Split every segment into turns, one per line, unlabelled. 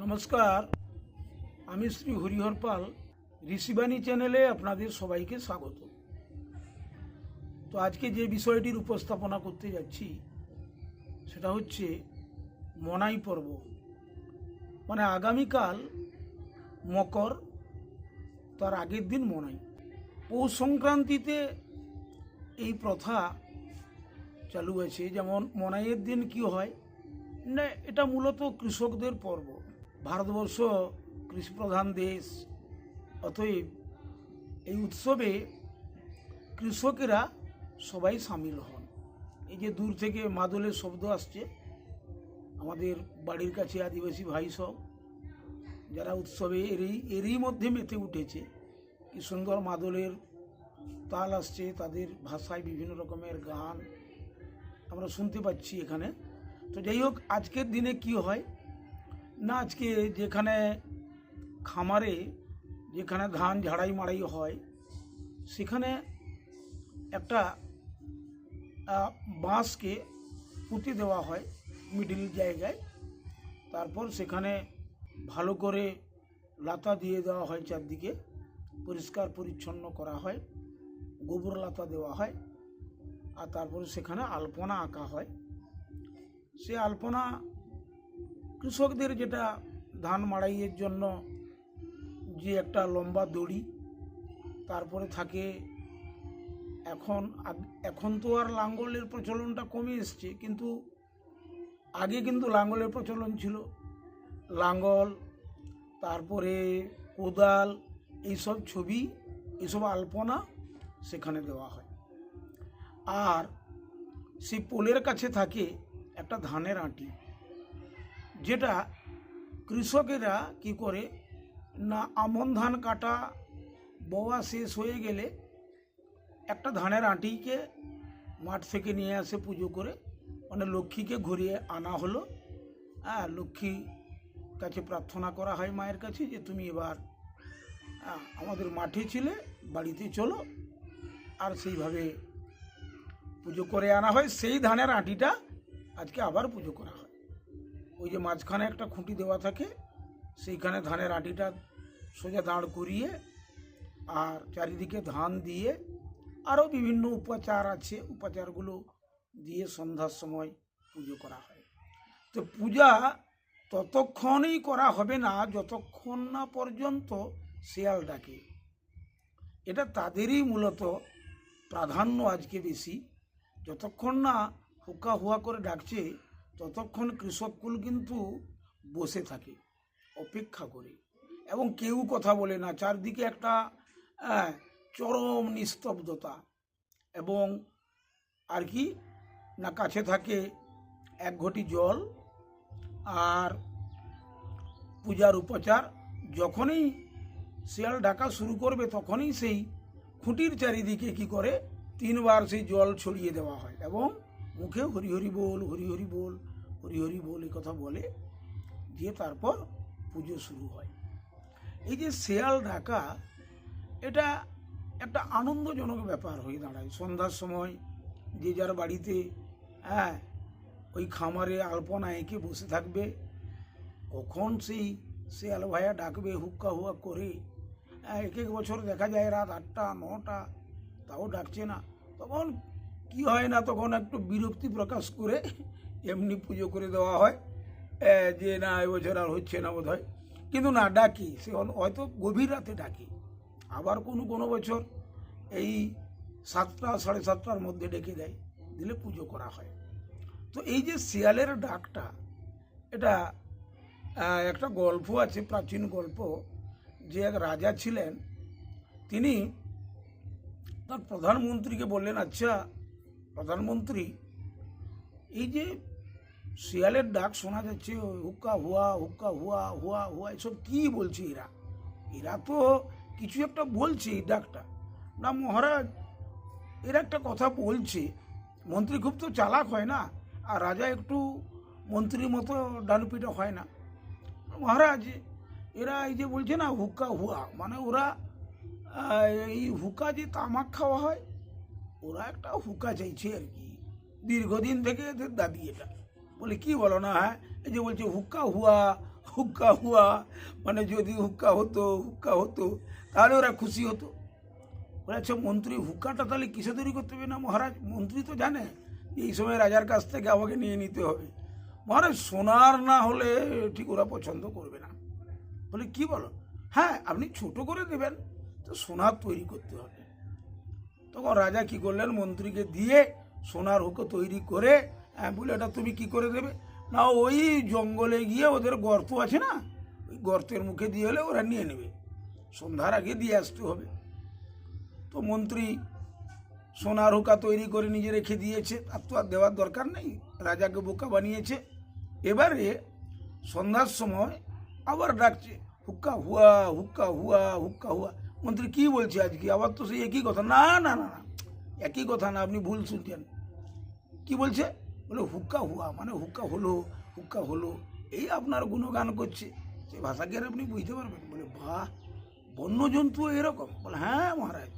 নমস্কার, আমি শ্রী হরিহর পাল, ঋষিবাণী চ্যানেলে আপনাদের সবাইকে স্বাগত। তো আজকে যে বিষয়টির উপস্থাপনা করতে যাচ্ছি, সেটা হচ্ছে মনাই পর্ব। মানে আগামীকাল মকর, তার আগের দিন মনাই। পৌষ সংক্রান্তিতে এই প্রথা চালু আছে। যেমন মনাইয়ের দিন কি হয়? না, এটা মূলত কৃষকদের পর্ব। ভারতবর্ষ কৃষিপ্রধান দেশ। অতএব এই উৎসবে কৃষকেরা সবাই সামিল হন। এই যে দূর থেকে মাদলের শব্দ আসছে, আমাদের বাড়ির কাছে আদিবাসী ভাই সব, যারা উৎসবে এরই এরই মধ্যে মেতে উঠেছে। কি সুন্দর মাদলের তাল আসছে, তাদের ভাষায় বিভিন্ন রকমের গান আমরা শুনতে পাচ্ছি এখানে। তো যাই হোক, আজকের দিনে কি হয়? না, আজকে যেখানে খামারে যেখানে ধান ঝাড়াই মাড়াই হয়, সেখানে একটা বাঁশকে পুঁতে দেওয়া হয় মিডিল জায়গায়। তারপর সেখানে ভালো করে লাতা দিয়ে দেওয়া হয় চারদিকে, পরিষ্কার পরিচ্ছন্ন করা হয়, গোবর লাতা দেওয়া হয়, আর তারপরে সেখানে আলপনা আঁকা হয়। সে আলপনা কৃষকদের যেটা ধান মাড়াইয়ের জন্য যে একটা লম্বা দড়ি, তারপরে থাকে এখন এখন তো আর লাঙ্গলের প্রচলনটা কমে এসছে, কিন্তু আগে কিন্তু লাঙ্গলের প্রচলন ছিল। লাঙ্গল, তারপরে কোদাল, এইসব ছবি, এইসব আলপনা সেখানে দেওয়া হয়। আর সেই পোলের কাছে থাকে একটা ধানের আঁটি। যেটা কৃষকেরা কি করে? না আমন ধান কাটা বওয়া শেষ হয়ে গেলে একটা ধানের আঁটিকে মাঠ থেকে নিয়ে আসে পুজো করে। মানে লক্ষ্মীকে ঘুরিয়ে আনা হলো। হ্যাঁ লক্ষ্মী কাছে প্রার্থনা করা হয় মায়ের কাছে যে তুমি এবার হ্যাঁ, আমাদের মাঠে ছিলে বাড়িতে চলো। আর সেইভাবে পুজো করে আনা হয়। সেই ধানের আঁটিটা আজকে আবার পুজো করা হয়। ওই যে মাঝখানে একটা খুঁটি দেওয়া থাকে, সেইখানে ধানের আঁটিটা সোজা দাঁড় করিয়ে আর চারিদিকে ধান দিয়ে আরও বিভিন্ন উপাচার আছে। উপাচারগুলো দিয়ে সন্ধ্যার সময় পুজো করা হয়। তো পূজা ততক্ষণই করা হবে না, যতক্ষণ না পর্যন্ত শেয়াল ডাকে। এটা তাদেরই মূলত প্রাধান্য আজকে বেশি। যতক্ষণ না হুকা হুয়া করে ডাকছে ততক্ষণ কৃষককুল কিন্তু বসে থাকে, অপেক্ষা করে। এবং কেউ কথা বলে না, চারদিকে একটা চরম নিস্তব্ধতা। এবং আর কি, না কাছে থাকে এক ঘটি জল, আর পূজার উপচার যখনই শিয়াল ডাকা শুরু করবে তখনই সেই খুঁটির চারিদিকে কি করে তিনবার সেই জল ছড়িয়ে দেওয়া হয়। এবং মুখে হরি হরি বল হরি হরি বল হরি হরি বল কথা বলে দিয়ে তারপর পুজো শুরু হয়। এই যে শেয়াল ডাকা এটা একটা আনন্দজনক ব্যাপার হয়ে দাঁড়ায়। সন্ধ্যার সময় যে যার বাড়িতে হ্যাঁ ওই খামারে আলপনা এঁকে বসে থাকবে কখন সেই শেয়াল ভাইয়া ডাকবে হুক্কা হুয়া করে হ্যাঁ, এক এক বছর দেখা যায় রাত আটটা নটা তাও ডাকছে না। তখন কি হয় না তখন একটু বিরক্তি প্রকাশ করে এমনি পুজো করে দেওয়া হয়। যে না এবছর আর হচ্ছে না বোধ হয় কিন্তু না, ডাকি। সে হয়তো গভীর রাতে ডাকি। আবার কোনো কোনো বছর এই সাতটা, সাড়ে সাতটার মধ্যে ডেকে দেয়। দিলে পুজো করা হয়। তো এই যে শিয়ালের ডাকটা, এটা একটা গল্প আছে, প্রাচীন গল্প। যে এক রাজা ছিলেন, তিনি তার প্রধানমন্ত্রীকে বললেন আচ্ছা প্রধানমন্ত্রী, এই যে শিয়ালের ডাক শোনা যাচ্ছে হুক্কা হুয়া হুক্কা হুয়া হুয়া হুয়া, এসব কি বলছে এরা? এরা তো কিছু একটা বলছে এই ডাকটা। না মহারাজ, এরা একটা কথা বলছে। মন্ত্রী খুব তো চালাক হয় না, আর রাজা একটু মন্ত্রীর মতো ডানুপিটা হয় না। মহারাজ, এরা এই যে বলছে না হুক্কা হুয়া মানে ওরা এই হুকা যে তামাক খাওয়া হয়, ওরা একটা হুকা চাইছে আর কি। দীর্ঘদিন থেকে এদের দাবি এটা। বলে, কি বলো না হ্যাঁ? এই যে বলছে, হুক্কা হুয়া হুক্কা হুয়া। মানে যদি হুক্কা হতো হুক্কা হতো, তাহলে ওরা খুশি হতো। বলে আচ্ছা মন্ত্রী, হুক্কাটা তাহলে কিসে তৈরি করতে হবে না, মহারাজ? মন্ত্রী তো জানে এই সময় রাজার কাছ থেকে আমাকে নিয়ে নিতে হবে। মহারাজ, সোনার না হলে ঠিক ওরা পছন্দ করবে না। বলে, কি বলো? হ্যাঁ আপনি ছোট করে দেবেন, তো সোনার তৈরি করতে হবে। তখন রাজা কি করলেন? মন্ত্রীকে দিয়ে সোনার হুকো তৈরি করে হ্যাঁ বলে এটা তুমি কি করে দেবে? না, ওই জঙ্গলে গিয়ে ওদের গর্ত আছে না, ওই গর্তের মুখে দিয়ে হলে ওরা নিয়ে নেবে। সন্ধ্যার আগে দিয়ে আসতে হবে। তো মন্ত্রী সোনার হুকা তৈরি করে নিজে রেখে দিয়েছে, তার তো আর দেওয়ার দরকার নেই, রাজাকে বোকা বানিয়েছে। এবারে সন্ধ্যার সময় আবার ডাকছে, হুক্কা হুয়া হুক্কা হুয়া হুক্কা হুয়া। মন্ত্রী কি বলছে আজকে? আবার তো সেই একই কথা। না না না না। একই কথা না, আপনি ভুল শুনছেন কি বলছে? বলে, হুক্কা হুয়া মানে হুক্কা হলো হুক্কা হলো। এই আপনার গুণগান করছে। সে ভাষাকে আর আপনি বুঝতে পারবেন বলে, বাহ, বন্যজন্তু এরকম? বলে হ্যাঁ মহারাজ।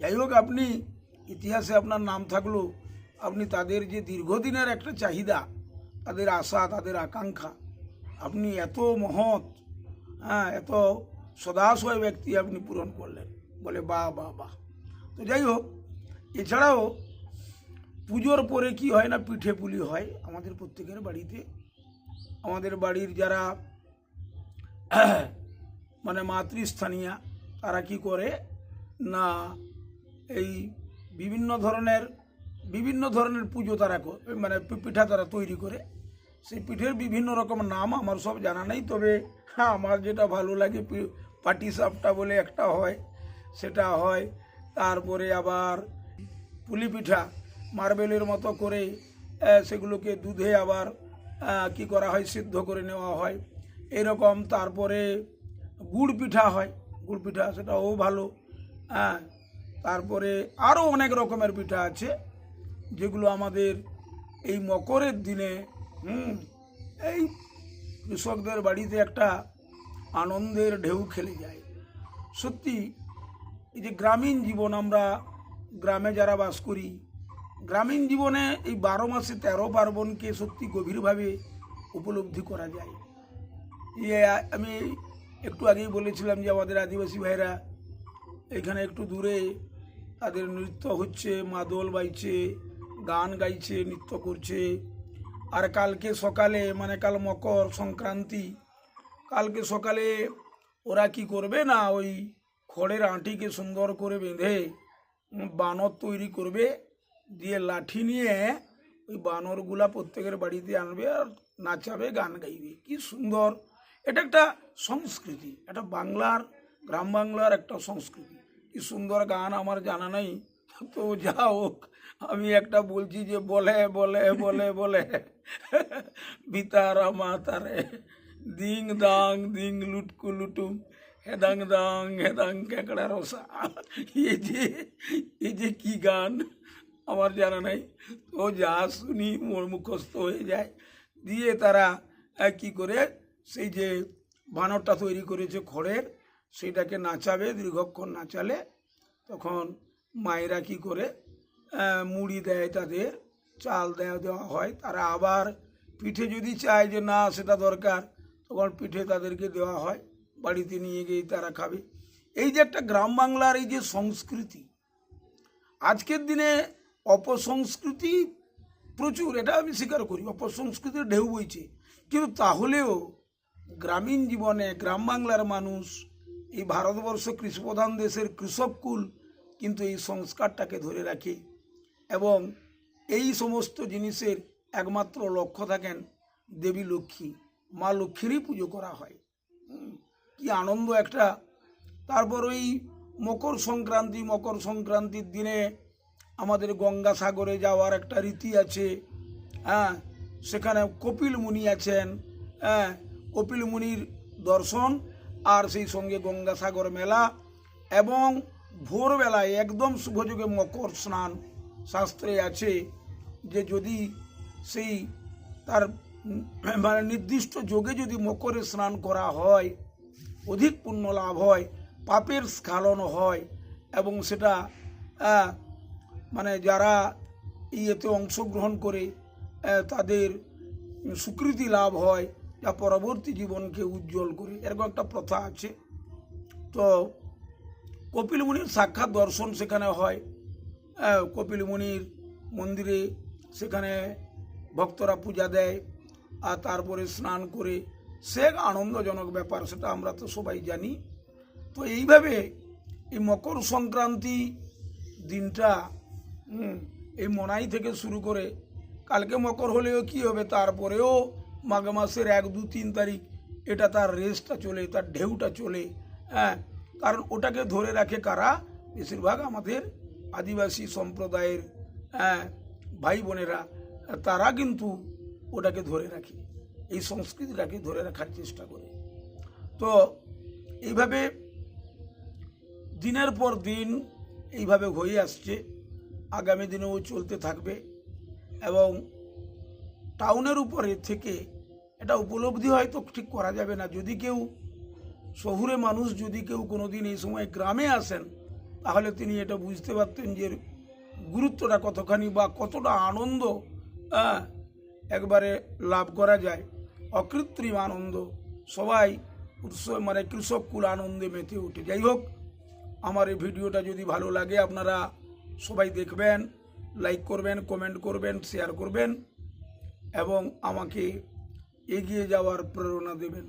যাই হোক, আপনি ইতিহাসে আপনার নাম থাকল। আপনি তাদের যে দীর্ঘদিনের একটা চাহিদা, তাদের আশা, তাদের আকাঙ্ক্ষা, আপনি এত মহৎ হ্যাঁ এত সদাশয় ব্যক্তি আপনি পূরণ করলেন। বলে, বাহ বাহ বাহ। তো যাই হোক এছাড়াও পুজোর পরে কি হয় না, পিঠে পুলি হয় আমাদের প্রত্যেকের বাড়িতে। আমাদের বাড়ির যারা মানে মাতৃস্থানীয়, তারা কি করে না, এই বিভিন্ন ধরনের বিভিন্ন ধরনের পুজো তারা মানে পিঠা তারা তৈরি করে। সেই পিঠের বিভিন্ন রকম নাম আমার সব জানা নেই, তবে হ্যাঁ আমার যেটা ভালো লাগে পাটি সাপটা বলে একটা হয়, সেটা হয়। তারপরে আবার পুলি পিঠা মার্বেলের মতো করে সেগুলোকে দুধে আবার কি করা হয়, সিদ্ধ করে নেওয়া হয়। এরকম তারপরে গুড় পিঠা হয়। গুড় পিঠা সেটাও ভালো। হ্যাঁ তারপরে আরও অনেক রকমের পিঠা আছে, যেগুলো আমাদের এই মকরের দিনে, হুম, এই কৃষকদের বাড়িতে একটা আনন্দের ঢেউ খেলে যায়। সত্যি, এই যে গ্রামীণ জীবন আমরা গ্রামে যারা বাস করি, গ্রামীণ জীবনে এই বারো মাসে তেরো পার্বণকে সত্যি গভীরভাবে উপলব্ধি করা যায়। ইয়ে আমি একটু আগেই বলেছিলাম যে আমাদের আদিবাসী ভাইরা এখানে একটু দূরে তাদের নৃত্য হচ্ছে, মাদল বাইছে, গান গাইছে, নৃত্য করছে। আর কালকে সকালে মানে কাল মকর সংক্রান্তি, কালকে সকালে ওরা কি করবে না, ওই খড়ের আঁটিকে সুন্দর করে বেঁধে বানর তৈরি করবে, দিয়ে লাঠি নিয়ে ওই বানরগুলা প্রত্যেকের বাড়িতে আনবে আর নাচাবে, গান গাইবে। কি সুন্দর। এটা একটা সংস্কৃতি, এটা বাংলার, গ্রাম বাংলার একটা সংস্কৃতি। কি সুন্দর গান আমার জানা নেই। তো যা হোক, আমি একটা বলছি যে বলে বলে বলে বলে, বিতারা মাতারে, দিং দাং, দিং লুটকু লুটুম হেদাং দাং হেদাং কেকড়া রসা এই যে এই যে কি গান আমার জানা নাই তো যা শুনি মোর মুখস্থ হয়ে যায় দিয়ে তারা কি করে সেই যে বানরটা তৈরি করেছে খড়ের সেটাকে নাচাবে দীর্ঘক্ষণ নাচালে তখন মায়েরা কি করে মুড়ি দেয় তাদের চাল দেওয়া দেওয়া হয় তারা আবার পিঠে যদি চায় যে না, সেটা দরকার, তখন পিঠে তাদেরকে দেওয়া হয়। বাড়িতে নিয়ে গিয়ে তারা খাবে। এই যে একটা গ্রাম বাংলার এই যে সংস্কৃতি, আজকের দিনে অপসংস্কৃতি প্রচুর, এটা আমি স্বীকার করি, অপসংস্কৃতির ঢেউ বইছে। কিন্তু তাহলেও গ্রামীণ জীবনে গ্রাম বাংলার মানুষ, এই ভারতবর্ষ কৃষিপ্রধান দেশের কৃষককুল কিন্তু এই সংস্কারটাকে ধরে রাখে এবং এই সমস্ত জিনিসের একমাত্র লক্ষ্য থাকেন দেবী লক্ষ্মী, মা লক্ষ্মীরই পুজো করা হয়। কি আনন্দ একটা। তারপর ওই মকর সংক্রান্তি, মকর সংক্রান্তির দিনে আমাদের গঙ্গাসাগরে যাওয়ার একটা রীতি আছে। হ্যাঁ সেখানে কপিল মুনি আছেন। হ্যাঁ কপিল মুনির দর্শন আর সেই সঙ্গে গঙ্গাসাগর মেলা এবং ভোরবেলায় একদম শুভযোগে মকর স্নান শাস্ত্রে আছে যে যদি সেই তার মানে নির্দিষ্ট যোগে যদি মকরে স্নান করা হয় অধিক পুণ্য লাভ হয়, পাপের স্খালন হয় এবং সেটা মানে যারা ইয়েতে অংশগ্রহণ করে তাদের সুকৃতি লাভ হয়, যা পরবর্তী জীবনকে উজ্জ্বল করে। এরকম একটা প্রথা আছে। তো কপিল মুনির সাক্ষাৎ দর্শন সেখানে হয়। কপিল মুনির মন্দিরে সেখানে ভক্তরা পূজা দেয়, আর তারপরে স্নান করে সে এক আনন্দজনক ব্যাপার, সেটা আমরা তো সবাই জানি। তো এইভাবে এই মকর সংক্রান্তি দিনটা এই মনাই থেকে শুরু করে কালকে মকর হলেও কি হবে, তারপরেও মাঘ মাসের এক, দু, তিন তারিখ এটা তার রেসটা চলে, তার ঢেউটা চলে হ্যাঁ। কারণ ওটাকে ধরে রাখে কারা? বেশিরভাগ আমাদের আদিবাসী সম্প্রদায়ের হ্যাঁ ভাই বোনেরা। তারা কিন্তু ওটাকে ধরে রাখে। এই সংস্কৃতিটাকে ধরে রাখার চেষ্টা করে। তো এইভাবে দিনের পর দিন এইভাবে হয়ে আসছে। আগামী দিনেও চলতে থাকবে এবং টাউনের উপরে থেকে এটা উপলব্ধি হয়তো ঠিক করা যাবে না। যদি কেউ শহুরে মানুষ যদি কেউ কোনোদিন এই সময় গ্রামে আসেন, তাহলে তিনি এটা বুঝতে পারতেন যে গুরুত্বটা কতখানি বা কতটা আনন্দ একবারে লাভ করা যায়। অকৃত্রিম আনন্দ সবাই উৎসব মানে কৃষককুল আনন্দে মেতে ওঠে যাই হোক, আমার এই ভিডিওটা যদি ভালো লাগে, আপনারা সবাই দেখবেন লাইক করবেন কমেন্ট করবেন শেয়ার করবেন, এবং আমাকে এগিয়ে যাওয়ার প্রেরণা দেবেন।